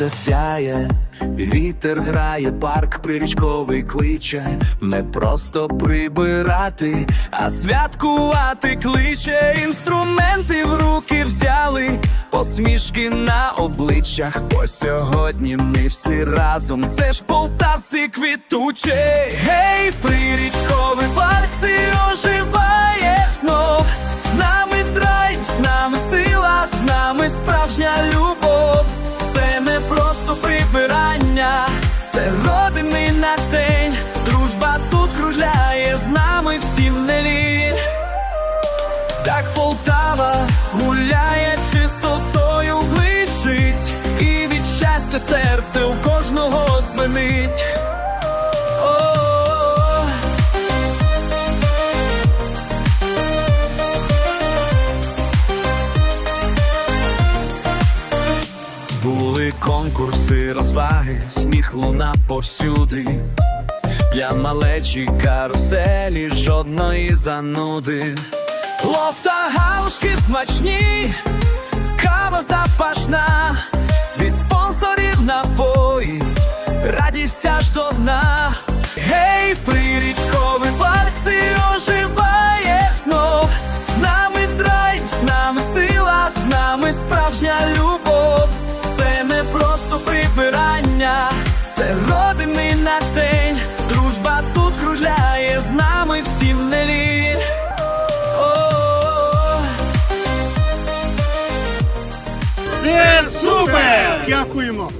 сонце сяє, вітер грає, парк прирічковий кличе, не просто прибирати, а святкувати кличе. Інструменти в руки взяли, посмішки на обличчях. Бо сьогодні ми всі разом. Це ж полтавці квітучі. Гей, прирічковий парк, ти оживаєш знов. З нами драйв, з нами сила, з нами справжня любов. Це родинний наш день. Дружба тут кружляє, з нами всім не нелі. Так Полтава гуляє чистотою блищить, і від щастя серце у кожного дзвенить. Були конкурси, розваги, сміх лунав повсюди. Я малечі каруселі, жодної зануди. Лофта галушки смачні, кава запашна, прибирання, це родинний наш день. Дружба тут кружляє, з нами всім не лінь. О, Це супер! Дякуємо!